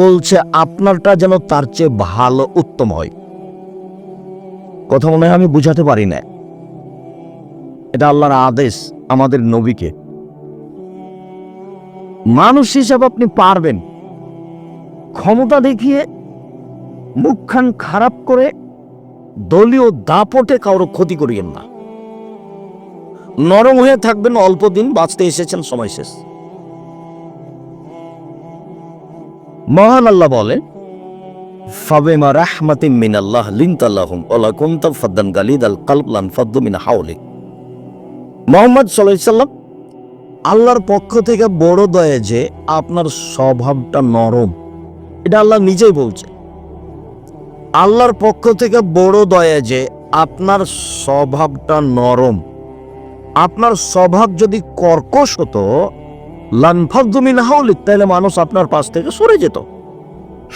বলছে, আপনারটা যেন তার চেয়ে ভালো, উত্তম হয়। কথা মনে হয় আমি বুঝাতে পারি না। এটা আল্লাহর আদেশ আমাদের নবীকে। মানুষ হিসাবে আপনি পারবেন। ক্ষমতা দেখিয়ে মুখখান খারাপ করে দলীয় দাপটে কারও ক্ষতি করিয়েন না। নরম হয়ে থাকবেন, অল্প দিন বাঁচতে এসেছেন, সময় শেষ। মহান আল্লাহ বলে ফাবেমা রাহমাতিম মিনাল্লাহ লিনতাল্লাহুম ওলা কুনতা ফাদ্দান গালিদ আল কালবলান ফাদ্দু মিন হাওলি মোহাম্মদ সাল্লাম আল্লাহর পক্ষ থেকে বড় দয়া যে আপনার স্বভাবটা নরম, এটা আল্লাহ নিজেই বলছে। আল্লাহর পক্ষ থেকে বড় দয়া যে আপনার স্বভাবটা নরম, আপনার স্বভাব যদি কর্কশ হতো লানফাদ্দুমিন হাউলিক তাহলে মানুষ আপনার পাশ থেকে সরে যেত।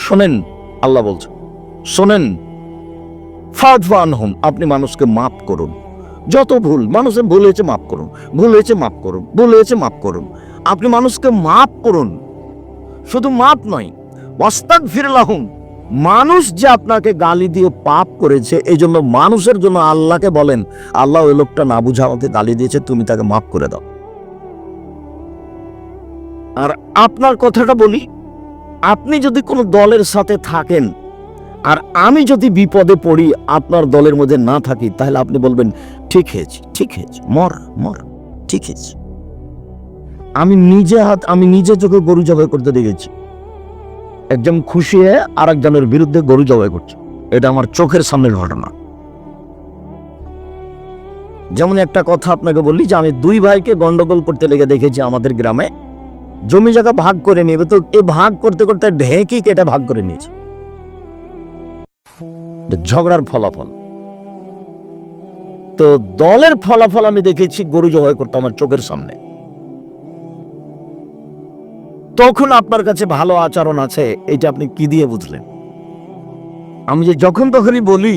শোনেন, আল্লাহ বলছে, শোনেন ফাদফান হোম আপনি মানুষকে মাফ করুন। যত ভুল মানুষের ভুল হয়েছে মাফ করুন, ভুল হয়েছে মাফ করুন, ভুল হয়েছে মাফ করুন। আপনি মানুষকে মাফ করুন, শুধু মাফ নয় ওয়াস্তাক ফিরলাহুম মানুষ যে আপনাকে গালি দিয়ে পাপ করেছে এই জন্য মানুষের জন্য আল্লাহকে বলেন, আল্লাহ ওই লোকটা না বুঝা আমাকে গালি দিয়েছে, তুমি তাকে মাফ করে দাও। আর আপনার কথাটা বলি, আপনি যদি কোনো দলের সাথে থাকেন, আর আমি যদি বিপদে পড়ি, আপনার দলের মধ্যে না থাকি, তাহলে আপনি বলবেন, ঠিক হয়েছে ঠিক হয়েছে, মর মর, ঠিক হয়েছে। আমি নিজে হাত, আমি নিজে চোখে গরু জবাই করতে দেখেছি। একজন খুশি হয়ে আর একজনের বিরুদ্ধে গরু জবাই করছে। এটা আমার চোখের সামনের ঘটনা। যেমন একটা কথা আপনাকে বলি যে, আমি দুই ভাইকে গন্ডগোল করতে লেগে দেখেছি আমাদের গ্রামে। জমি জায়গা ভাগ করে নেবে তো এই ভাগ করতে করতে ঢেঁকি কেটে ভাগ করে নিয়েছে? ঝগড়ার ফলাফল। তো দলের ফলাফল আমি দেখেছি গরু জবাই করতে আমার চোখের সামনে। তখন আপনার কাছে ভালো আচরণ আছে এটা আপনি কি দিয়ে বুঝলেন? আমি যে যখন তখনই বলি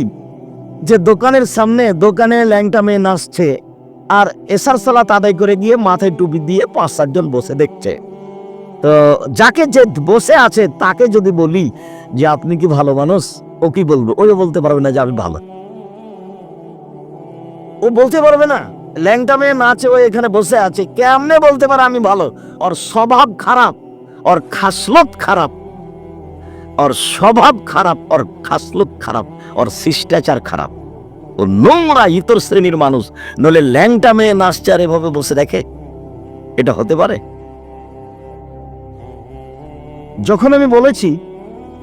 যে দোকানের সামনে দোকানে ল্যাংটা মেয়ে নাচছে আর এসার সালাত আদায় করে গিয়ে মাথায় টুপি দিয়ে পাঁচ সাতজন বসে দেখছে। তো যাকে যে বসে আছে, তাকে যদি বলি যে আপনি কি ভালো মানুষ, ও কি বলবে? ওই বলতে পারবে না যে আমি ভালো। ও বলতে পারবে না। ল্যাংটা মেয়ে নাচে ও এখানে বসে আছে। কেমনে বলতে পারে আমি ভালো? ওর স্বভাব খারাপ, ওর খাসলত খারাপ। ওর স্বভাব খারাপ, ওর খাসলত খারাপ, ওর শিষ্টাচার খারাপ। ও নোংরা ইতর শ্রেণির মানুষ। নলে ল্যাংটা মেয়ে নাচছে আর এভাবে বসে দেখে। এটা হতে পারে? যখন আমি বলেছি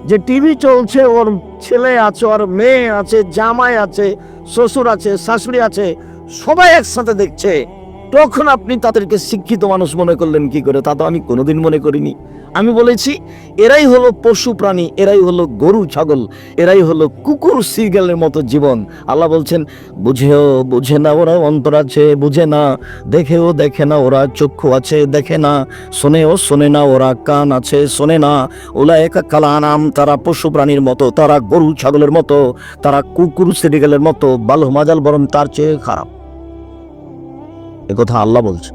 যে টিভি চলছে, ওর ছেলে আছে, ওর মেয়ে আছে, জামাই আছে, শ্বশুর আছে, শাশুড়ি আছে, সবাই একসাথে দেখছে। তখন আপনি তাদেরকে শিক্ষিত মানুষ মনে করলেন কি করে? তা তো আমি কোনোদিন মনে করিনি। আমি বলেছি, এরাই হলো পশু প্রাণী, এরাই হলো গরু, ছাগল, এরাই হলো কুকুর, সিগেলের মতো জীবন। আল্লাহ বলছেন, বুঝেও বুঝে না ওরা অন্তর আছে, বুঝে না। দেখেও দেখে না ওরা চক্ষু আছে, দেখে না। শোনেও শোনে না ওরা কান আছে, শোনে না। ওলা একা কালানাম, তারা পশু প্রাণীর মতো, তারা গরু, ছাগলের মতো, তারা কুকুর সিরিগেলের মতো বালু মাজাল বরং তার চেয়ে খারাপ। কথা আল্লাহ বলছে।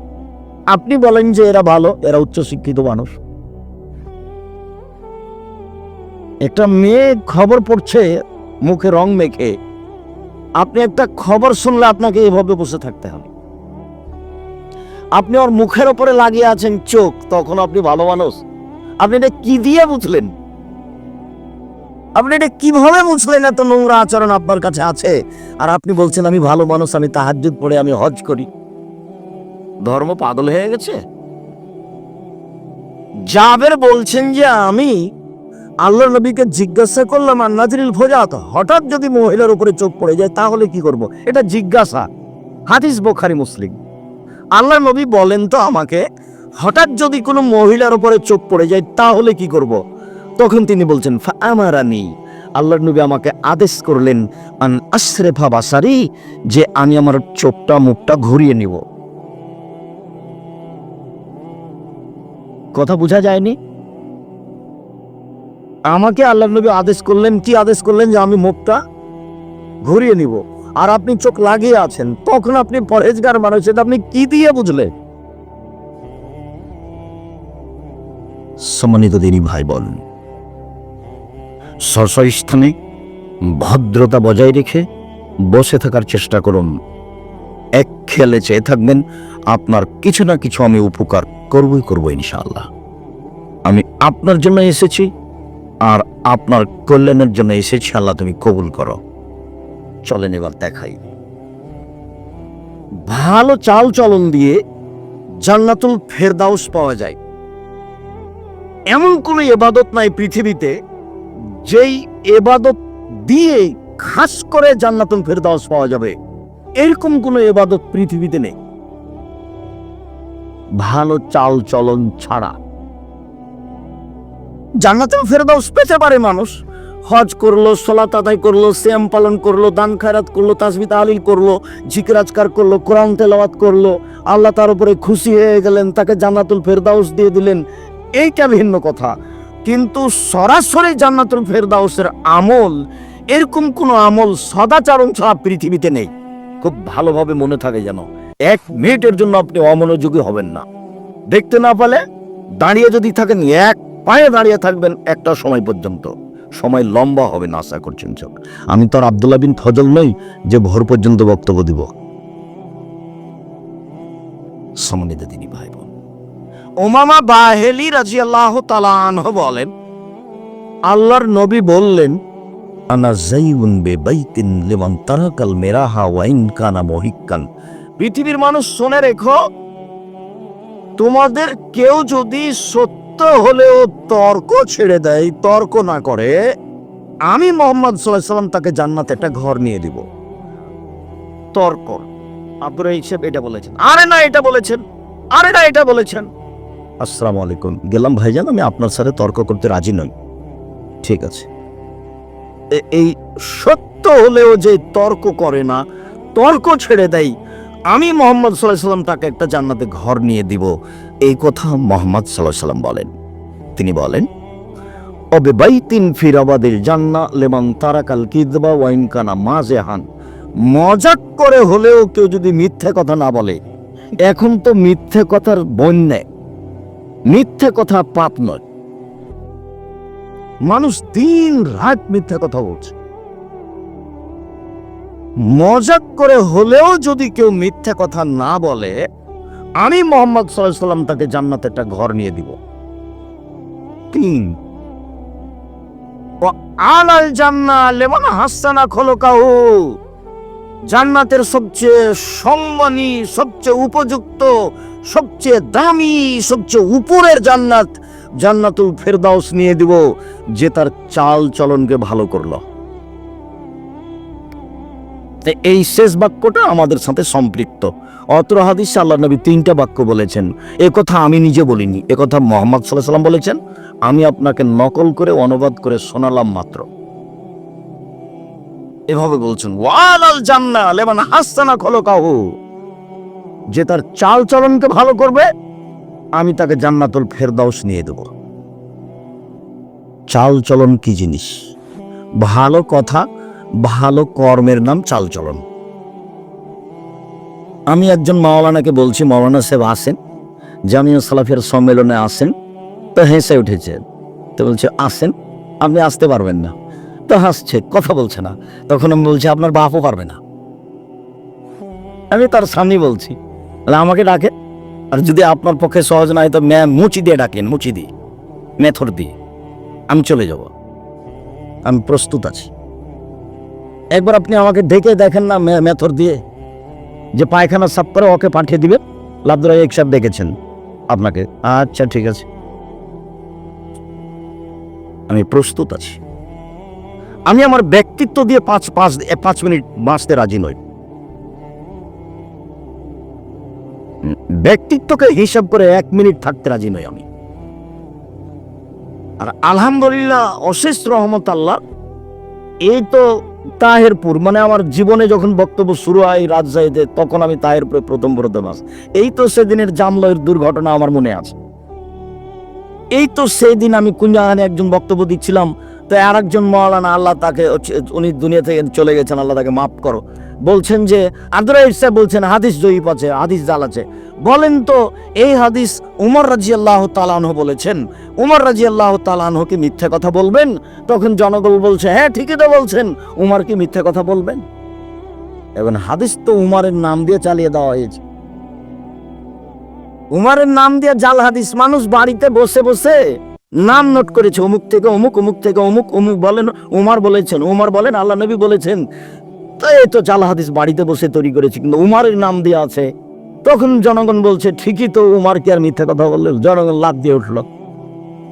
আপনি বলেন যে এরা ভালো, এরা উচ্চশিক্ষিত মানুষ। একটা মেয়ে খবর পড়ছে, মুখে রং মেখে। আপনি একটা খবর শুনলে আপনাকে এভাবে বসে থাকতে হবে। আপনি ওর মুখের ওপরে লাগিয়ে আছেন চোখ, তখন আপনি ভালো মানুষ। আপনি এটা কি দিয়ে বুঝলেন? আপনি এটা কীভাবে বুঝলেন এত নোংরা আচরণ আপনার কাছে আছে? আর আপনি বলছেন, আমি ভালো মানুষ, আমি তাহাজ্জুদ পড়ে আমি হজ করি। ধর্ম পাগল হয়ে গেছে? জাবের বলছেন যে আমি আল্লাহ নবীকে জিজ্ঞাসা করলাম, আর নাজরিল ফোজাত, হঠাৎ যদি মহিলার উপরে চোখ পড়ে যায়, তাহলে কি করব? এটা জিজ্ঞাসা। হাদিস বোখারি, মুসলিম। আল্লাহ নবী বলেন তো আমাকে, হঠাৎ যদি কোনো মহিলার উপরে চোখ পড়ে যায়, তাহলে কি করব? তখন তিনি বলছেন আমারানি আল্লাহর নবী আমাকে আদেশ করলেন, আন আশরেফা বাসারি, যে আমি আমার চোখটা, মুখটা ঘুরিয়ে নিব। কথা বোঝা যায়নি? আমাকে আল্লাহ নবী আদেশ করলেন, কি আদেশ করলেন যে আমি মুখটা ঘুরিয়ে নিব। আর আপনি চোখ লাগিয়ে আছেন, তখন আপনি পরেজগার মানুষ, এটা আপনি কি দিয়ে বুঝলেন? সম্মানিত দিনী ভাই বল স্থানে ভদ্রতা বজায় রেখে বসে থাকার চেষ্টা করুন। এক খেয়ালে চেয়ে থাকবেন, আপনার কিছু না কিছু আমি উপকার করবই করব ইনশাআল্লাহ। আমি আপনার জন্য এসেছি আর আপনার কল্যাণের জন্য এসেছি, আল্লাহ তুমি কবুল করো। চলেন এবার দেখাই। ভালো চাল চলন দিয়ে জান্নাতুল ফেরদাউস পাওয়া যায়। এমন কোনো এবাদত নাই পৃথিবীতে, যেই এবাদত দিয়ে খাস করে জান্নাতুল ফেরদাউস পাওয়া যাবে। এরকম কোনো এবাদত পৃথিবীতে নেই। ভালো চাল চলন ছাড়া। জান্নাতুল ফেরদাউস পেতে পারে মানুষ। হজ করল সলাত তাদাই করল শ্যাম পালন করল দান খায়রাত করল তাসবি তাহলিল করল জিকির আজকার করল কোরআন তেলাওয়াত করল আল্লাহ তার উপরে খুশি হয়ে গেলেন তাকে জান্নাতুল ফেরদাউস দিয়ে দিলেন। এইটা ভিন্ন কথা। কিন্তু সরাসরি জান্নাতুল ফেরদাউসের আমল এরকম কোনো আমল সদাচারণ ছাড়া পৃথিবীতে নেই। খুব ভালোভাবে মনে থাকে যেন। এক মিনিটের জন্য আপনি অমনোযোগী হবেন না। দেখতে না পেলে দাঁড়িয়ে যদি থাকেন, এক পায়ে দাঁড়িয়ে থাকবেন একটা সময় পর্যন্ত। সময় লম্বা হবে না, আশা করছেন চোখ আমি তো আর আবদুল্লাহ বিন ফজল নই, যে ভোর পর্যন্ত বক্তব্য দিব। সম্মানিত তিনি ভাই বোন ওমামা বাহেলি রাজি আল্লাহ তালাহ বলেন, আল্লাহর নবী বললেন, আনা জাইউন বে বাইতিন লিমান তারাকাল মেরাহা ওয়াইন কানা মহিক্কান। পৃথিবীর মানুষ শুনে রেখো, তোমাদের কেউ যদি সত্য হলেও তর্ক ছেড়ে দেয়, তর্ক না করে, আমি মোহাম্মদ সাল্লাহ সাল্লাম তাকে জান্নাতে একটা ঘর নিয়ে দিব। তর্ক। আব্দুর হিসেব এটা বলেছেন। আরে না, এটা বলেছেন। আরে না, এটা বলেছেন। আসসালামু আলাইকুম। গেলাম, ভাইজান, আমি আপনার সাথে তর্ক করতে রাজি নই। ঠিক আছে। এই সত্য হলেও যে তর্ক করে না, তর্ক ছেড়ে দেয় আমি মোহাম্মদ সাল্লাহ সাল্লাম তাকে একটা জান্নাতে ঘর নিয়ে দিব। এই কথা মোহাম্মদ সাল্লাহ সাল্লাম বলেন। তিনি বলেন, অবে বাইতিন ফিরাবাদের জান্না লেমান তারাকাল কিদবা ওয়াইন কানা মাজেহান মজাক করে হলেও কেউ যদি মিথ্যে কথা না বলে, এখন তো মিথ্যে কথার বন্যে। মিথ্যে কথা পাপ নয়। মানুষ দিন রাত মিথ্যে কথা বলছে। মজাক করে হলেও যদি কেউ মিথ্যা কথা না বলে, আমি মোহাম্মদ সাল্লাম তাকে জান্নাতে একটা ঘর নিয়ে দিব। তিন। আলাল জান্না লেমন হাসানা খোলকাহু। জান্নাতের সবচেয়ে সম্মানী, সবচেয়ে উপযুক্ত, সবচেয়ে দামি, সবচেয়ে উপরের জান্নাত জান্নাতুল ফেরদাউস নিয়ে দিব, যে তার চাল চলনকে ভালো করল। এই শেষ বাক্যটা আমাদের সাথে সম্পৃক্ত। অত্র হাদিস আল্লাহ নবী তিনটা বাক্য বলেছেন। এ কথা আমি নিজে বলিনি, এ কথা মোহাম্মদ সাল্লাহ সাল্লাম বলেছেন। আমি আপনাকে নকল করে, অনুবাদ করে শোনালাম মাত্র। এভাবে বলছেন, ওয়ালাল জান্না লেমান হাসানা খলকাহু। যে তার চাল চলনকে ভালো করবে, আমি তাকে জান্নাতুল ফেরদাউস নিয়ে দেব। চাল চলন কি জিনিস? ভালো কথা ভালো কর্মের নাম চালচলন। আমি একজন মাওলানাকে বলছি, মাওলানা সাহেব আসেন, জামিয়া সালাফের সম্মেলনে আসেন, তো হেসে উঠেছে। তো বলছে, আসেন, আপনি আসতে পারবেন না। তো হাসছে, কথা বলছে না। তখন আমি বলছি, আপনার বাপও পারবে না। আমি তার সামনে বলছি আমাকে ডাকে আর যদি আপনার পক্ষে সহজ না হয় তো ম্যা মুচি দিয়ে ডাকেন, মুচি দিয়ে, মেথর দিয়ে। আমি চলে যাব। আমি প্রস্তুত আছি। একবার আপনি আমাকে ডেকে দেখেন না মেথর দিয়ে, যে পায়খানা সাফ করে ওকে পাঠিয়ে দিবেন। লাবদুরা এক সাহেব ডেকেছেন আপনাকে। আচ্ছা ঠিক আছে। আমি প্রস্তুত আছি। আমি আমার ব্যক্তিত্ব দিয়ে পাঁচ পাঁচ পাঁচ মিনিট বাঁচতে রাজি নই। ব্যক্তিত্বকে হিসাব করে এক মিনিট থাকতে রাজি নই আমি। আর আলহামদুলিল্লাহ, অশেষ রহমত আল্লাহ, এই তো তাহেরপুর মানে আমার জীবনে যখন বক্তব্য শুরু হয় রাজশাহীতে, তখন আমি তাহেরপুরে প্রথম প্রথম আস এই তো সেদিনের জামলয়ের দুর্ঘটনা আমার মনে আছে। এই তো সেই দিন আমি কুঞ্জাহানে একজন বক্তব্য দিচ্ছিলাম, তো আর একজন মৌলানা আল্লাহ তাকে উনি দুনিয়া থেকে চলে গেছেন, আল্লাহ তাকে মাফ করো। বলছেন যে আদরা ইসা বলছেন, হাদিস জয়ীপ আছে, হাদিস জাল আছে। বলেন তো, এই হাদিস উমর রাজি আল্লাহ তালানহ বলেছেন। উমর রাজি আল্লাহ তালানহকে মিথ্যে কথা বলবেন? তখন জনগণ বলছে হ্যাঁ ঠিকই তো বলছেন। উমার কি মিথ্যে কথা বলবেন? এবং হাদিস তো উমারের নাম দিয়ে চালিয়ে দেওয়া হয়েছে। উমারের নাম দিয়ে জাল হাদিস, মানুষ বাড়িতে বসে বসে নাম নোট করেছে, অমুক থেকে অমুক অমুক থেকে অমুক অমুক বলেন, উমার বলেছেন, উমার বলেন, আল্লাহ নবী বলেছেন। তো এই তো জাল হাদিস বাড়িতে বসে তৈরি করেছে, কিন্তু উমারের নাম দিয়ে আছে। তখন জনগণ বলছে, ঠিকই তো উমার কি আর মিথ্যা কথা বললেন জনগণ লাভ দিয়ে উঠল।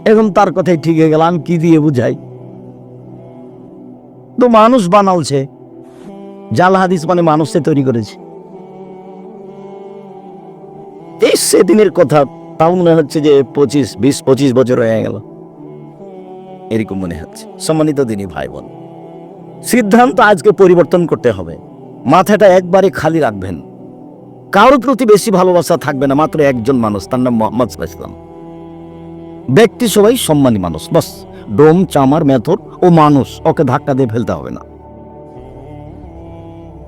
এখন তার কথাই ঠিক হয়ে গেল কি দিয়ে বুঝাই? তো মানুষ বানালছে, জাল হাদিস মানে মানুষে তৈরি করেছে। এই সেদিনের কথা, তাও মনে হচ্ছে যে পঁচিশ, বিশ, পঁচিশ বছর হয়ে গেল। এরকম মনে হচ্ছে, সম্মানিত দিনই ভাই বোন সিদ্ধান্ত আজকে পরিবর্তন করতে হবে। মাথাটা একবারে খালি রাখবেন। কারোর প্রতি বেশি ভালোবাসা থাকবে না, মাত্র একজন মানুষ, তার নাম মোহাম্মদ ইসলাম ব্যক্তি সবাই সম্মানী মানুষ, বাস। ডোম, চামার, মেথর ও মানুষ, ওকে ধাক্কা দিয়ে ফেলতে হবে না।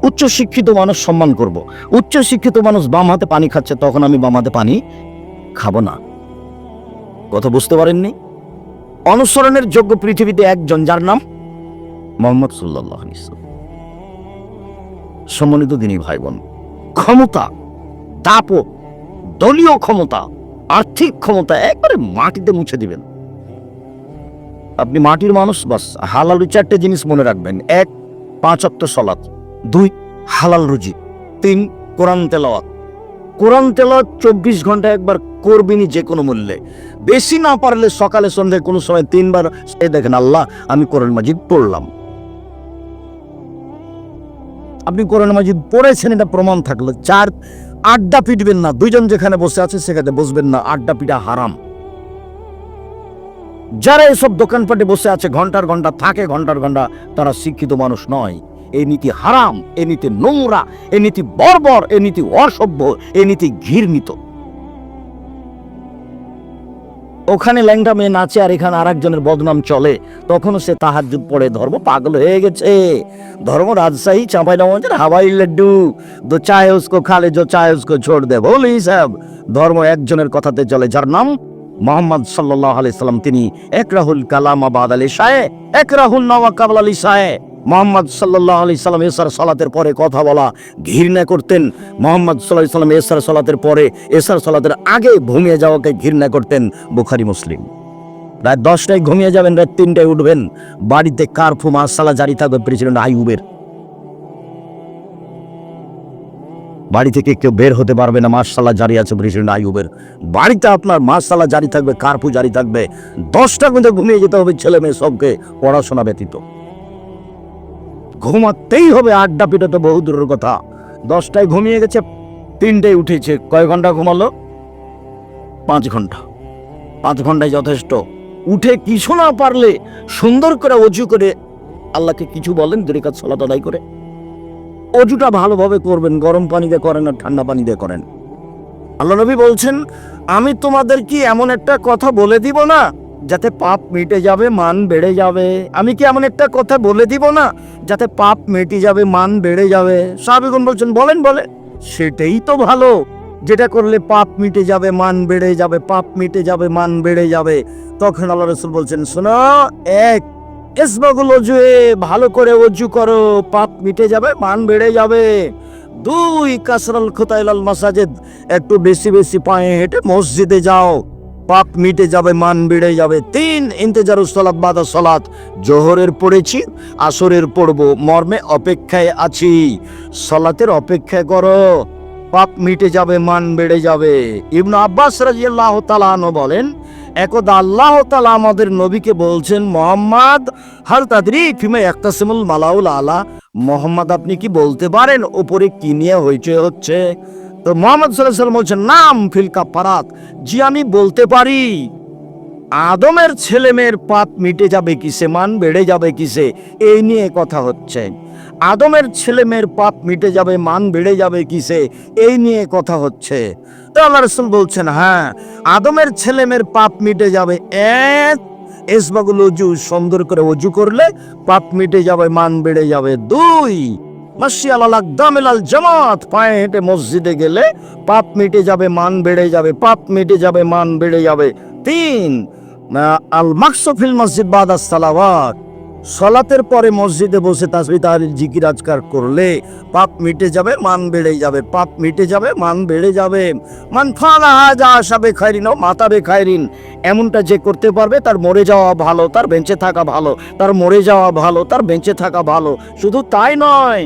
উচ্চ শিক্ষিত মানুষ সম্মান করব। উচ্চ শিক্ষিত মানুষ বাম হাতে পানি খাচ্ছে, তখন আমি বাম হাতে পানি খাব না। কথা বুঝতে পারেননি? অনুসরণের যোগ্য পৃথিবীতে একজন, যার নাম মোহাম্মদ সাল্লাহ সম্মানিত দিনই ভাই বোন ক্ষমতা তাপ দলীয় ক্ষমতা, আর্থিক ক্ষমতা একবারে মাটিতে মুছে দিবেন। আপনি মাটির মানুষ, বাস, হালাল চারটে জিনিস মনে রাখবেন। এক, পাঁচ অক্ট সলাৎ দুই, হালাল রুজি। তিন, কোরআন তেলাওয়াত। কোরআন তেলাওয়াত চব্বিশ ঘণ্টা একবার করবিনি যে কোনো মূল্যে। বেশি না পারলে সকালে সন্ধ্যায় কোনো সময় তিনবার দেখেন আল্লাহ, আমি কোরআন মাজিদ পড়লাম। আপনি কোরআন মাজিদ পড়েছেন, এটা প্রমাণ থাকল। চার, আড্ডা পিটবেন না। দুইজন যেখানে বসে আছে, সেখানে বসবেন না। আড্ডা পিটা হারাম। যারা এসব দোকানপাটে বসে আছে, ঘণ্টার ঘণ্টা থাকে, ঘণ্টার ঘণ্টা তারা শিক্ষিত মানুষ নয়। এই নীতি হারাম এ নীতি নোংরা এ নীতি বর্বর এ নীতি অসভ্য এ নীতি ঘৃণিত। ওখানে ল্যাংটা মেয়ে নাচে আর এখানে আর একজনের বদনাম চলে। তখনও সে তাহাজুদ পড়ে, ধর্ম পাগল হয়ে গেছে। ধর্ম রাজশাহী চাঁপাই নবাবের হাওয়াই লাড্ডু। দো চায় উসকো খালে জো চায় উসকো ছোড় দে বলি সাহেব। ধর্ম একজনের কথাতে চলে, যার নাম মোহাম্মদ সাল্লাহ আলি সাল্লাম। তিনি এক রাহুল কালাম আবাদ আলী শাহে এক রাহুল নওয়া কাবল আলী শাহে। মোহাম্মদ সাল্লাহ আলি সাল্লাম এসার সালাতের পরে কথা বলা ঘৃণা করতেন। মোহাম্মদ সাল্লাহ সাল্লাম এসার সালাতের পরে, এসার সালাতের আগে ঘুমিয়ে যাওয়াকে ঘৃণা করতেন বুখারি, মুসলিম। রাত দশটায় ঘুমিয়ে যাবেন, রাত তিনটায় উঠবেন। বাড়িতে কারফু মাসালা জারি থাকবে প্রেসিডেন্ট আইউবের বাড়ি থেকে কেউ বের হতে পারবে না মাসাল্লাহ জারি আছে প্রেসিডেন্ট আইউবের বাড়িতে আপনার মাসাল্লাহ জারি থাকবে, কারফু জারি থাকবে। দশটা কিন্তু ঘুমিয়ে যেতে হবে ছেলে মেয়ে সবকে, পড়াশোনা ব্যতীত। ঘুমাতেই হবে, আড্ডা পিটা তো বহু দূরের কথা। দশটায় ঘুমিয়ে গেছে, তিনটায় উঠেছে। কয় ঘণ্টা ঘুমালো? পাঁচ ঘণ্টা। পাঁচ ঘন্টায় যথেষ্ট। উঠে কিছু না পারলে সুন্দর করে অজু করে আল্লাহকে কিছু বলেন দুই কাজ, সলাত আদায় করে। অজুটা ভালোভাবে করবেন, গরম পানি দিয়ে করেন আর ঠান্ডা পানি দিয়ে করেন। আল্লাহ নবী বলছেন, আমি তোমাদের কি এমন একটা কথা বলে দিব না যাতে পাপ মিটে যাবে, মান বেড়ে যাবে। আমি কি এমন একটা কথা বলে দিব না? যাতে পাপ মিটে যাবে, মান বেড়ে যাবে। সাহাবিগুন বলছেন, বলেন বলে সেটাই তো ভালো। যেটা করলে পাপ মিটে যাবে, মান বেড়ে যাবে, পাপ মিটে যাবে, মান বেড়ে যাবে। তখন আল্লাহ রসুল বলছেন, শোনো, এক এসবাগুল অজুয়ে ভালো করে অজু করো। পাপ মিটে যাবে, মান বেড়ে যাবে। দুই, কাসরাল খোতাইলাল মাসাজেদ, একটু বেশি বেশি পায়ে হেঁটে মসজিদে যাও। পাপ মিটে যাবে, মান বেড়ে যাবে। তিন ইন্তেজারু সলাৎ বাদা সলাৎ জোহরের পড়েছি, আসরের পড়ব, মর্মে অপেক্ষায় আছি। সলাতের অপেক্ষা করো পাপ মিটে যাবে, মান বেড়ে যাবে। ইবনু আব্বাস রাজিয়াল্লাহ তালানো বলেন, একদা আল্লাহ তালা আমাদের নবীকে বলছেন, মোহাম্মদ, হাল তাদরি ফিমে একতাসিমুল মালাউল আলা। মোহাম্মদ, আপনি কি বলতে পারেন? ওপরে কি নিয়ে হইচই হচ্ছে? তো মোহাম্মদ সাল্লাম বলছেন, নাম ফিল পারাত জি, আমি বলতে পারি, আদমের ছেলে মেয়ের পাপ মিটে যাবে কিসে, মান বেড়ে যাবে কিসে, এই নিয়ে কথা হচ্ছে। আদমের ছেলে মেয়ের পাপ মিটে যাবে, মান বেড়ে যাবে কিসে, এই নিয়ে কথা হচ্ছে। তো আল্লাহ রসুল বলছেন হ্যাঁ আদমের ছেলে মেয়ের পাপ মিটে যাবে এক, এসবাগুল অজু সুন্দর করে অজু করলে পাপ মিটে যাবে, মান বেড়ে যাবে দুই মাসি আলাল আকদামিল জামাত। পায়ে হেঁটে মসজিদে গেলে পাপ মিটে যাবে, মান বেড়ে যাবে, পাপ মিটে যাবে, মান বেড়ে যাবে। তিন আল মাকসফিল মসজিদ বাদাস সালাওয়াত। সলাতের পরে মসজিদে বসে তাসবি তাহলিল, জিকির, আজকার করলে পাপ মিটে যাবে, মান বেড়ে যাবে, পাপ মিটে যাবে, মান বেড়ে যাবে। মান ফালা হাজা আসাবে খাইরিন ও মাতাবে খাইরিন এমনটা যে করতে পারবে, তার মরে যাওয়া ভালো, তার বেঁচে থাকা ভালো, তার মরে যাওয়া ভালো, তার বেঁচে থাকা ভালো। শুধু তাই নয়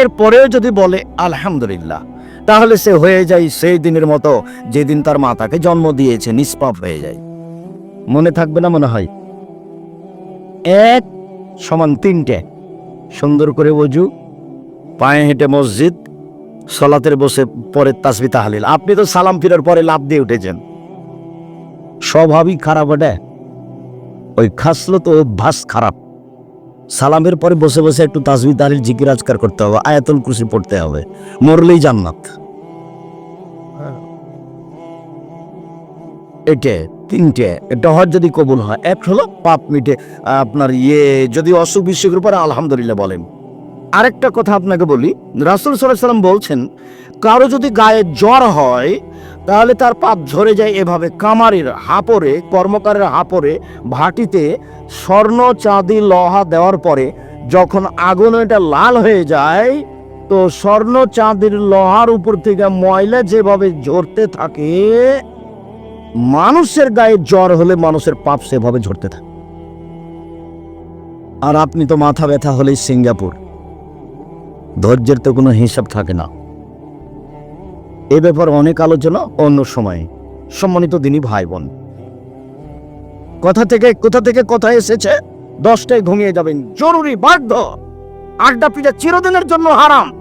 এরপরেও যদি বলে, আলহামদুলিল্লাহ, তাহলে সে হয়ে যায় সেই দিনের মতো যেদিন তার মাতাকে জন্ম দিয়েছে, নিষ্পাপ হয়ে যায়। মনে থাকবে না মনে হয়? এক সমান তিনটে। সুন্দর করে বজু পায়ে হেঁটে মসজিদ, সলাতের বসে পরে তাসবি তাহালিল। আপনি তো সালাম ফিরার পরে লাভ দিয়ে উঠেছেন। স্বভাবই খারাপ ওটা। ওই খাসলো তো অভ্যাস খারাপ। সালামের পরে বসে বসে একটু তাসবি তাহলিল জিকির আজকার করতে হবে, আয়াতুল কুরসি পড়তে হবে, মরলেই জান্নাত। এটা তিনটে, এটা হজ যদি কবুল হয়, এক হলো পাপ মিটে, আপনার ইয়ে যদি অসুখ বিসুখের উপরে আলহামদুলিল্লাহ বলেন। আরেকটা কথা আপনাকে বলি, রাসুল সাল্লাহ সাল্লাম বলছেন, কারও যদি গায়ে জ্বর হয় তাহলে তার পাপ ঝরে যায় এভাবে। কামারের হাপরে, কর্মকারের হাপরে, ভাটিতে স্বর্ণ, চাঁদি, লোহা দেওয়ার পরে যখন আগুন এটা লাল হয়ে যায়, তো স্বর্ণ, চাঁদির লোহার উপর থেকে ময়লা যেভাবে ঝরতে থাকে, মানুষের গায়ে জ্বর হলে মানুষের পাপ সেভাবে ঝরতে থাকে। আর আপনি তো মাথা ব্যথা হলেই সিঙ্গাপুর। ধৈর্যের তো কোনো হিসাব থাকে না। এ ব্যাপারে অনেক আলোচনা, অন্য সময়ে। সম্মানিত দিনী ভাই বোন কথা থেকে, কোথা থেকে কথা এসেছে? দশটায় ঘুমিয়ে যাবেন। জরুরি বাধ্য। আড্ডা পিঠা চিরদিনের জন্য হারাম।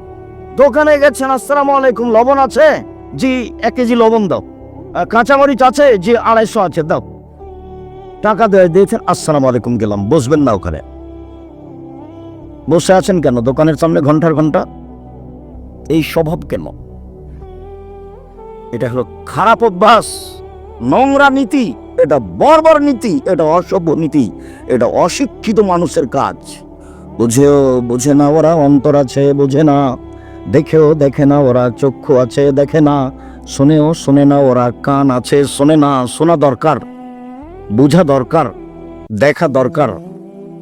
দোকানে গেছেন, আসসালামু আলাইকুম, লবণ আছে? জি, এক কেজি লবণ দাও। কাঁচামরিচ আছে? জি, আড়াইশো আছে, দাও। টাকা দেয় দিয়েছেন, আসসালামু আলাইকুম গেলাম। বসবেন না ওখানে। বসে আছেন কেন? দোকানের সামনে ঘণ্টার ঘণ্টা। এই স্বভাব কেন? এটা হলো খারাপ অভ্যাস। নোংরা নীতি, এটা বর্বর নীতি, এটা অসভ্য নীতি, এটা অশিক্ষিত মানুষের কাজ। বুঝেও বুঝে না ওরা, অন্তর আছে বুঝে না। দেখেও দেখে না ওরা, চক্ষু আছে দেখে না। শুনেও শুনে না ওরা, কান আছে শোনে না, শোনা দরকার, বোঝা দরকার, দেখা দরকার।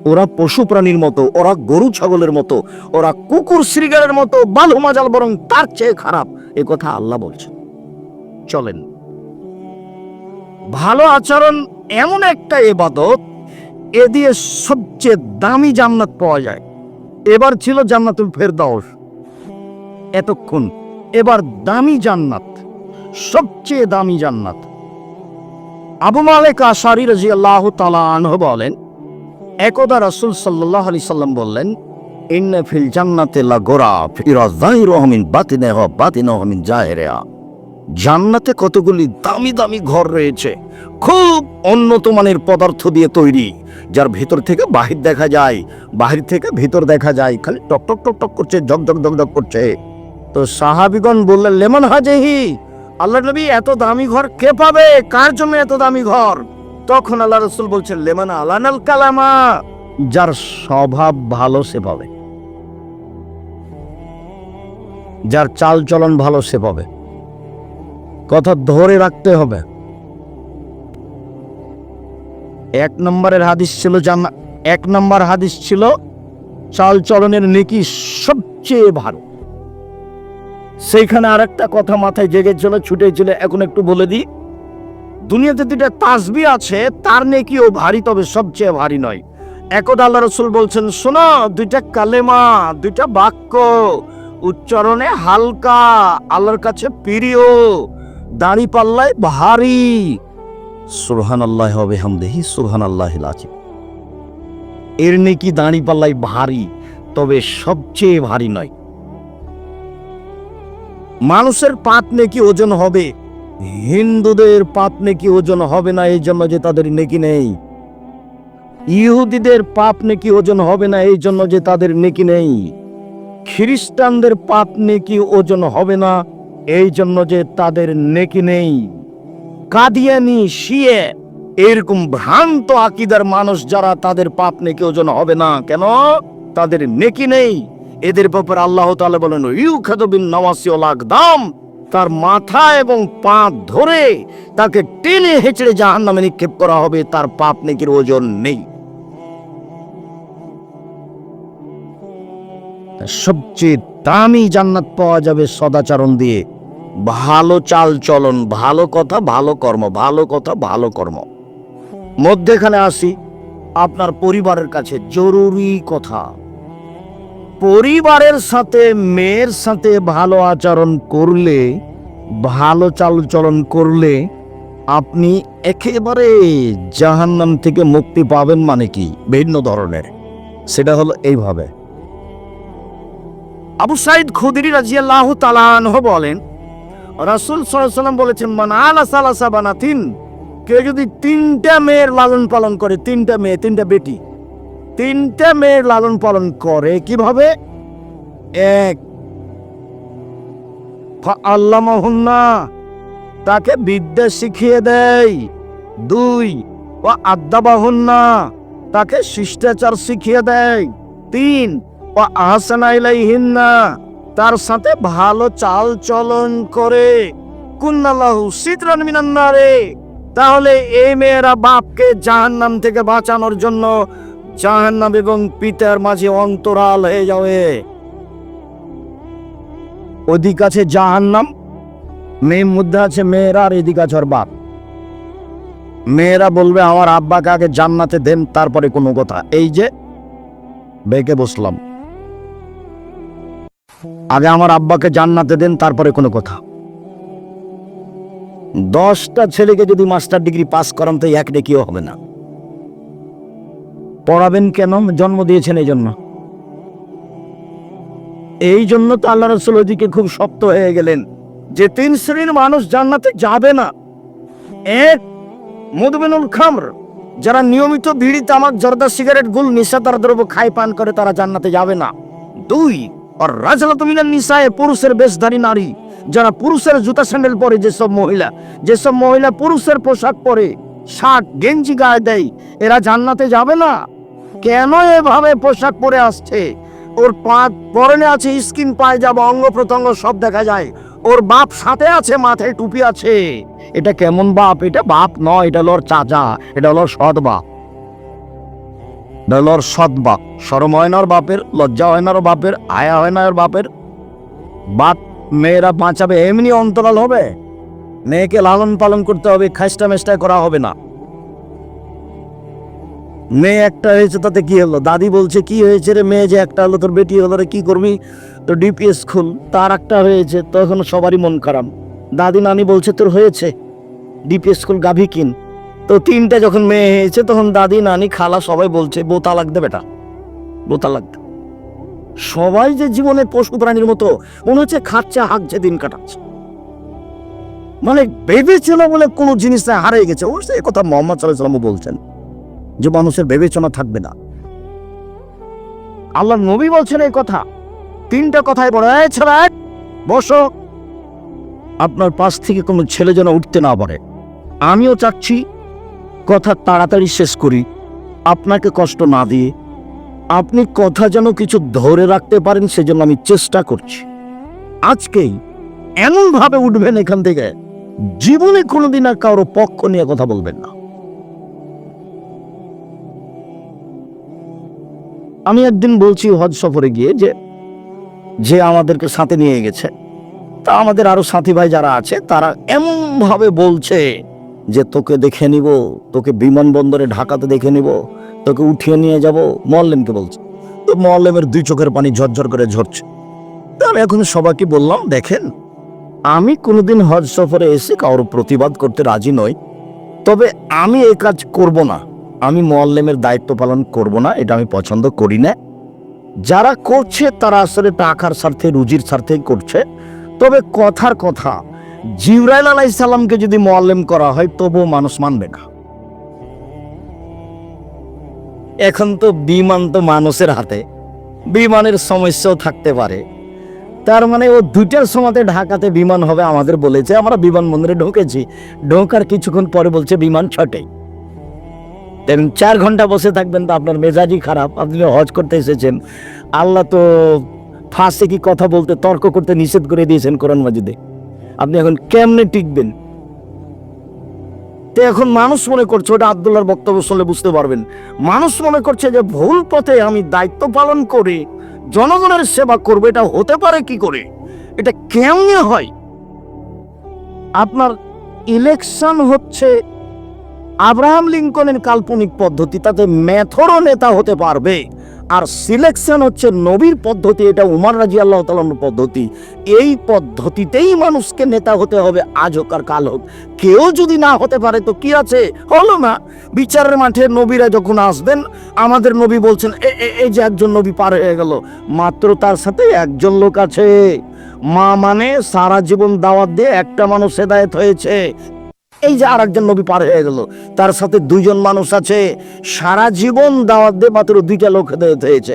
ওরা পশু প্রাণীর মতো, ওরা গরু ছাগলের মতো, ওরা কুকুর শ্রীগালের মতো, বালু মাজাল বরং তার চেয়ে খারাপ। এ কথা আল্লাহ বলছেন। চলেন। ভালো আচরণ এমন একটা এবাদত, এ দিয়ে সবচেয়ে দামি জান্নাত পাওয়া যায়। এবার ছিল জান্নাতুল ফেরদাউস। এতক্ষণ এবার দামি জান্নাত, সবচেয়ে দামি জান্নাত। আবু মালেক আশারি রাজি আল্লাহ তালা আনহ বলেন, একদা রাসূল সাল্লাল্লাহু আলাইহি সাল্লাম বললেন, ইন্না ফিল জান্নাতে লা গোরাফ ইরা যাহিরুহু মিন বাতিনিহা, বাতিনুহু মিন জাহিরিহা জান্নাতে কতগুলি দামি দামি ঘর রয়েছে, খুব উন্নত মানের পদার্থ দিয়ে তৈরি, যার ভেতর থেকে বাহির দেখা যায়, বাহির থেকে ভিতর দেখা যায়, খালি টক টক টক টক করছে জগ জগ করছে। তো সাহাবিগণ বললেন, লেমন হাজেহি আল্লাহ নবী এত দামি ঘর কে পাবে? কার জন্য এত দামি ঘর? তখন আল্লাহ রসুল বলছেন, লেমন আলানাল কালামা, যার স্বভাব ভালো সে পাবে। যার চাল চলন ভালো সে পাবে। কথা ধরে রাখতে হবে। এক নম্বরের হাদিস ছিল জানা, এক নম্বর হাদিস ছিল চাল চলনের নেকি সবচেয়ে ভালো। সেইখানে আরেকটা কথা মাথায় জেগেছিল, ছুটেছিল, এখন একটু বলে দিই। দুনিয়াতে দুটা তাসবি আছে, তার নেকিও ভারী, তবে সবচেয়ে ভারী নয়। একদা আল্লাহ রসুল বলছেন, শোনো, দুইটা কালেমা, দুইটা বাক্য, উচ্চারণে হালকা, আল্লাহর কাছে প্রিয়। দাড়ি পাল্লায় ভারী। সুরহান আল্লাহ হবে হামদেহি সুরহান আল্লাহ এর নেকি দাড়ি পাল্লায় ভারী, তবে সবচেয়ে ভারী নয়। মানুষের পাপ নেকি ওজন হবে, হিন্দুদের পাপ নেকি ওজন হবে না, এই জন্য যে তাদের নেকি নেই। ইহুদিদের পাপ নেকি ওজন হবে না, এই জন্য যে তাদের নেকি নেই। খ্রিস্টানদের পাপ নেকি ওজন হবে না এই জন্য যে তাদের নেকি নেই। কাদিয়ানি, শিয়ে, এরকম ভ্রান্ত আকিদার মানুষ যারা তাদের পাপ নেকি ওজন হবে না। কেন? তাদের নেকি নেই। এদের ব্যাপারে আল্লাহ তাআলা বলেন ইউ খাদবিন নওয়াসি দাম তার মাথা এবং পা ধরে তাকে টেনে হেঁচড়ে জাহান নামে নিক্ষেপ করা হবে। তার পাপ নেকির ওজন নেই। সবচেয়ে দামি জান্নাত পাওয়া যাবে সদাচরণ দিয়ে। ভালো চাল চলন ভালো কথা, ভালো কর্ম, ভালো কথা, ভালো কর্ম। মধ্যেখানে আসি, আপনার পরিবারের কাছে জরুরি কথা। পরিবারের সাথে, মেয়ের সাথে ভালো আচরণ করলে, ভালো চালচলন করলে, আপনি একেবারে জাহান্নাম থেকে মুক্তি পাবেন মানে কি? ভিন্ন ধরনের। সেটা হলো এইভাবে। আবু সাইদ খুদরি রাজিয়াল্লাহ তালানহ বলেন রাসুল সাল্লাম বলেছেন, মান আলা সালাসা বানাতিন কেউ যদি তিনটা মেয়ের লালন পালন করে, তিনটা মেয়ে, তিনটা বেটি, তিনটা মেয়ের লালন পালন করে কীভাবে? এক আল্লাহ মহুন্না তাকে বিদ্যা শিখিয়ে দেয়। দুই ও আদ্যাবাহুন্না তাকে শিষ্টাচার শিখিয়ে দেয়। তিন ও আহসানাইলাইহিন্না তার সাথে ভালো চাল চলন করে। কুন্নাল্লাহু সিতরান মিনান্নারে তাহলে এই মেয়েরা বাপকে জাহান্নাম থেকে বাঁচানোর জন্য জাহান্নাম এবং পিতার মাঝে অন্তরাল হয়ে যাবে। ওদিক আছে জাহান্নাম, মেয়ের মধ্যে আছে মেয়েরা আর এদিক আছে ওর বাপ। মেয়েরা বলবে, আমার আব্বাকে আগে জান্নাতে দেন, তারপরে কোনো কথা। এই যে, বেঁকে বসলাম। আগে আমার আব্বাকে জান্নাতে দেন, তারপরে কোনো কথা। দশটা ছেলেকে যদি মাস্টার ডিগ্রি পাস করান, তো এক ডেকিও হবে না। পড়াবেন কেন? জন্ম দিয়েছেন এই জন্য। এই জন্য তো আল্লাহ রসুল ওদিকে খুব শক্ত হয়ে গেলেন যে তিন শ্রেণির মানুষ জান্নাতে যাবে না। এক মধুবেনুল খামর। যারা নিয়মিত বিড়ি তামাক জর্দা সিগারেট গুল নিশাদার দ্রব্য খায়, পান করে, তারা জান্নাতে যাবে না। দুই আর রাজলাত মিনান নিসায়ে পুরুষের বেশধারী নারী, যারা পুরুষের জুতা স্যান্ডেল পরে যেসব মহিলা যেসব মহিলা পুরুষের পোশাক পরে শার্ট, গেঞ্জি গায়ে দেয়, এরা জান্নাতে যাবে না? কেন এভাবে পোশাক পরে আসছে? ওর পা পরনে আছে স্কিন পায়জামা অঙ্গ প্রত্যঙ্গ, সব দেখা যায়। ওর বাপ সাথে আছে, মাথায় টুপি আছে। এটা কেমন বাপ? এটা বাপ নয়, এটা হলো চাচা, এটা হলো সৎ বাপ। এটা হলো ওর সৎ বাপ শরম হয় না ওর বাপের, লজ্জা হয় না ওর বাপের, আয়া হয় না বাপের। বাপ, মেয়েরা বাঁচাবে, এমনি অন্তরাল হবে। মেয়েকে লালন পালন করতে হবে খাইস্টা মেস্টা করা হবে না। মেয়ে একটা হয়েছে, তাতে কি হলো? দাদি বলছে, কি হয়েছে রে মেয়ে যে একটা হলো? তোর বেটি হলো রে, কি করবি? তো ডিপিএস খুল। তার একটা হয়েছে, তখন সবারই মন খারাপ। দাদি নানি বলছে, তোর হয়েছে। ডিপিএস স্কুল গাভী কিন। তো তিনটা যখন মেয়ে হয়েছে, তখন দাদি, নানি, খালা সবাই বলছে বোতা লাগবে বেটা বোতা লাগবে সবাই যে জীবনে পশু প্রাণীর মতো, মনে হচ্ছে খাচ্ছে হাঁকছে দিন কাটাচ্ছে। মানে ভেবেছিল বলে কোনো জিনিসটা হারিয়ে গেছে। সে কথা মোহাম্মদ সাল্লাহ বলছেন, যে মানুষের বিবেচনা থাকবে না। আল্লাহ নবী বলছেন এই কথা। তিনটা কথাই বলে, "এই ছেলে, বসো। আপনার পাশ থেকে কোনো ছেলে যেন উঠতে না পারে। আমিও চাচ্ছি কথা তাড়াতাড়ি শেষ করি। আপনাকে কষ্ট না দিয়ে আপনি কথা যেন কিছু ধরে রাখতে পারেন সেজন্য আমি চেষ্টা করছি। আজকেই এমনভাবে উঠবেন এখান থেকে, জীবনে কোনোদিন আর কারও পক্ষ নিয়ে কথা বলবেন না। আমি একদিন বলছি হজ সফরে গিয়ে যে যে আমাদেরকে সাথে নিয়ে গেছে। তা আমাদের আরও সাথী ভাই যারা আছে, তারা এমন ভাবে বলছে যে তোকে দেখে নিব, তোকে বিমানবন্দরে ঢাকাতে দেখে নিব, তোকে উঠিয়ে নিয়ে যাব, মোয়াল্লেমকে বলছে। তো মোয়াল্লেমের দুই চোখের পানি ঝরঝর করে ঝরছে। তা আমি এখন সবাইকে বললাম, দেখেন, আমি কোনোদিন হজ সফরে এসে কারোর প্রতিবাদ করতে রাজি নই, তবে আমি এই কাজ করব না। আমি মোয়াল্লেমের দায়িত্ব পালন করব না, এটা আমি পছন্দ করি না। যারা করছে, তারা আসলে টাকার স্বার্থে, রুজির স্বার্থেই করছে। তবে কথার কথা জিব্রাইল আলাইসাল্লামকে যদি মোয়াল্লেম করা হয়, তবুও মানুষ মানবে না। এখন তো বিমান তো মানুষের হাতে, বিমানের সমস্যাও থাকতে পারে। তার মানে ও দুইটার সময়তে ঢাকাতে বিমান হবে আমাদের বলেছে, আমরা বিমানবন্দরে ঢুকেছি। ঢোকার কিছুক্ষণ পরে বলছে বিমান ছটেই দেখুন, চার ঘণ্টা বসে থাকবেন তো আপনার মেজাজই খারাপ, আপনি হজ করতে এসেছেন। আল্লাহ তো ফাঁসে কি কথা বলতে তর্ক করতে নিষেধ করে দিয়েছেন কোরআন মাজিদে। আপনি এখন কেমনে টিকবেন? তো এখন মানুষ মনে করছে, ওটা আবদুল্লাহর বক্তব্য শুনলে বুঝতে পারবেন। মানুষ মনে করছে যে ভুল পথে আমি দায়িত্ব পালন করে জনগণের সেবা করবে, এটা হতে পারে কি করে? এটা কেমনে হয়? আপনার ইলেকশন হচ্ছে আব্রাহাম লিঙ্কনের কাল্পনিক পদ্ধতি, তাতে মেথরও নেতা হতে পারবে। আর সিলেকশন হচ্ছে নবীর পদ্ধতি, এটা উমার রাজি আল্লাহ তালার পদ্ধতি। এই পদ্ধতিতেই মানুষকে নেতা হতে হবে আজ হোক আর কাল হোক। কেউ যদি না হতে পারে তো কি আছে? হলো না। বিচারের মাঠে নবীরা যখন আসবেন, আমাদের নবী বলছেন, "এ- এ- এই যে একজন নবী পার হয়ে গেল, মাত্র তার সাথে একজন লোক আছে। মা মানে সারা জীবন দাওয়াত দিয়ে একটা মানুষ হেদায়েত হয়েছে। এই যে আরেকজন নবী পার হয়ে গেল, তার সাথে দুইজন মানুষ আছে, সারা জীবন দাওয়াত দিয়ে মাত্র দুইটা লোক হয়েছে।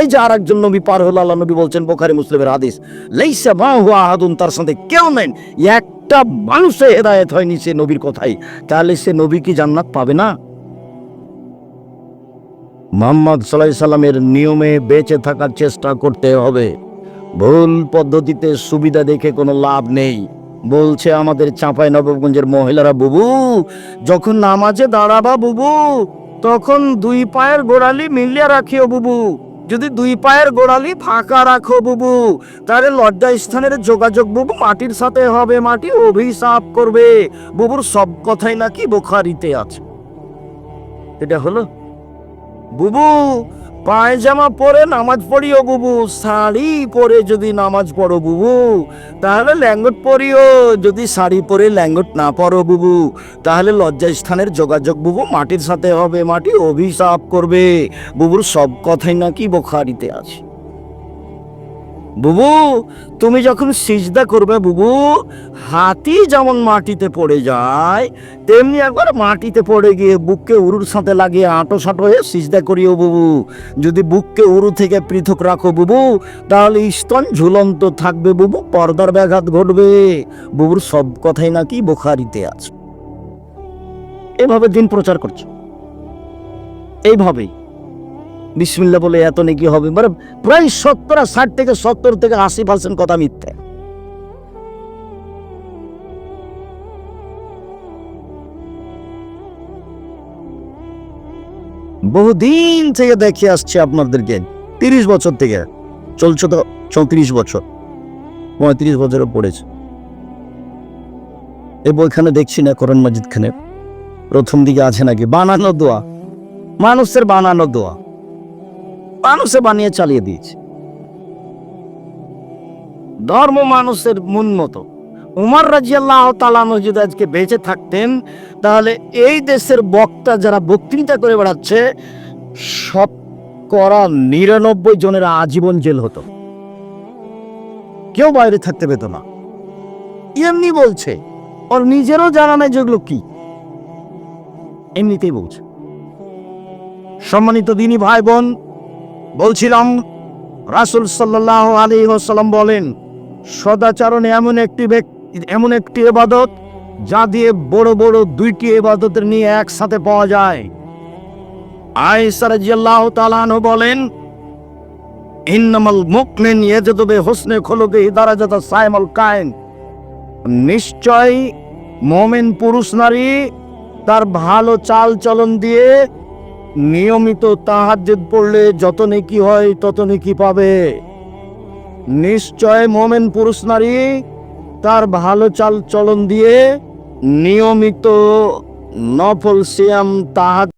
এই যে আরেকজন নবী পার হলো, আল্লাহ নবী বলছেন বোখারি মুসলিমের হাদিস, লাইসা মা হুয়া আহাদুন, তার সাথে কেউ নেন একটা মানুষে হেদায়েত হয়নি সে নবীর কথাই। তাহলে সে নবী কি জান্নাত পাবে না? মোহাম্মদ সাল্লাহ সাল্লামের নিয়মে বেঁচে থাকার চেষ্টা করতে হবে। ভুল পদ্ধতিতে সুবিধা দেখে কোনো লাভ নেই। বলছে আমাদের চাঁপাই নবগঞ্জের মহিলারা, বুবু, যখন নামাজে দাঁড়াবা বুবু, তখন দুই পায়ের গোড়ালি মিলিয়ে রাখিও বুবু। যদি দুই পায়ের গোড়ালি ফাঁকা রাখো বুবু, তাহলে লজ্জা স্থানের যোগাযোগ বুবু মাটির সাথে হবে, মাটি অভিশাপ করবে। বুবুর সব কথাই নাকি বোখারিতে আছে। এটা হলো? বুবু পায়জামা পরে নামাজ পড়িও বুবু, শাড়ি পরে যদি নামাজ পড়ো বুবু, তাহলে ল্যাঙ্গট পরিও, যদি শাড়ি পরে ল্যাঙ্গট না পরো বুবু, তাহলে লজ্জা স্থানের যোগাযোগ বুবু মাটির সাথে হবে, মাটি অভিশাপ করবে। বুবুর সব কথাই নাকি বোখারিতে আছে। বুবু, তুমি যখন সিজদা করবে বুবু, হাতি যেমন মাটিতে পড়ে যায়, তেমনি একবার মাটিতে পড়ে গিয়ে বুককে উরুর সাথে লাগিয়ে আঁটো সাঁটো হয়ে সিজদা করিও বুবু। যদি বুককে উরু থেকে পৃথক রাখো বুবু, তাহলে স্তন ঝুলন্ত থাকবে বুবু, পর্দার ব্যাঘাত ঘটবে। বুবুর সব কথাই নাকি বোখারিতে আছে। এভাবে দিন প্রচার করছে। এইভাবেই। বিসমিল্লা বলে এত নাকি হবে? মানে প্রায় সত্তর ষাট থেকে সত্তর থেকে আশি পার্সেন্ট কথা মিথ্যে। বহুদিন থেকে দেখে আসছে আপনাদেরকে, তিরিশ বছর থেকে। চলছে তো চৌত্রিশ বছর। পঁয়ত্রিশ বছরও পড়েছে। এই বইখানে দেখছি না করণ মাজিদ খানে প্রথম দিকে আছে নাকি? বানানো দোয়া। মানুষের বানানো দোয়া। মানুষে বানিয়ে চালিয়ে দিয়েছে। ধর্ম মানুষের মন মতো। উমার রাজিয়াল্লাহ তালানো যদি আজকে বেঁচে থাকতেন, তাহলে এই দেশের বক্তা যারা বক্তৃতা করে বেড়াচ্ছে, সব করা নিরানব্বই জনের আজীবন জেল হতো। কেউ বাইরে থাকতে পেত না। এমনি বলছে, ওর নিজেরও জানা নাই যেগুলো কি? এমনিতেই বলছে। সম্মানিত দিনী ভাই বোন বলছিলাম, রাসুল সাল্লাহ আলী সাল্লাম বলেন, সদাচরণ এমন একটি ব্যক্তি, এমন একটি এবাদত যা দিয়ে বড় বড় দুইটি এবাদতের নিয়ে একসাথে পাওয়া যায়। আয়সারাজিয়াল্লাহ তালানহ বলেন, ইন্নামাল মুকমিন ইয়াজদবে হোসনে খলকে ইদারাজাতা সাইমাল কায়েন নিশ্চয় মোমেন পুরুষ নারী তার ভালো চাল চলন দিয়ে নিয়মিত তাহাজ্জুদ পড়লে যত নেকি হয় তত নেকি পাবে। নিশ্চয় মোমেন পুরুষ নারী তার ভালো চাল চলন দিয়ে নিয়মিত নফল সিয়াম তাহাজ